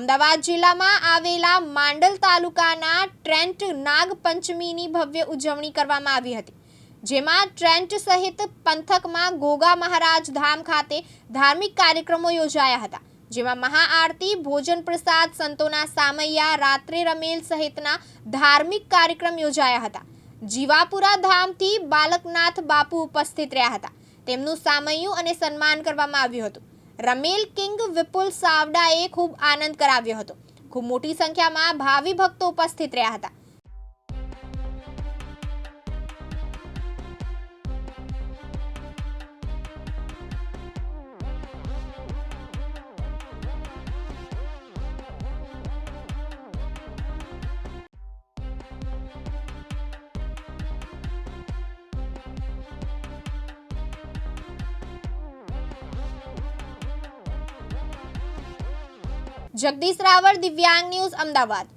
અમદાવાદ જિલ્લામાં આવેલા માંડલ તાલુકાના ટ્રેન્ટ નાગપંચમીની ભવ્ય ઉજવણી કરવામાં આવી હતી, જેમાં ટ્રેન્ટ સહિત પંથકમાં ગોગા મહારાજ ધામ ખાતે ધાર્મિક કાર્યક્રમો યોજાયા હતા, જેમાં મહાઆરતી, ભોજન પ્રસાદ, સંતોના સામૈયા, રાત્રે રમેલ સહિતના ધાર્મિક કાર્યક્રમ યોજાયા હતા. જીવાપુરા ધામથી બાલકનાથ બાપુ ઉપસ્થિત રહ્યા હતા. તેમનું સામૈયું અને સન્માન કરવામાં આવ્યું હતું. રમેલ કિંગ વિપુલ સાવડાએ ખૂબ આનંદ કરાવ્યો હતો. ખૂબ મોટી સંખ્યામાં ભાવિ ભક્તો ઉપસ્થિત રહ્યા હતા. જગદીશ રાવળ દિવ્યાંગ ન્યૂઝ અમદાવાદ.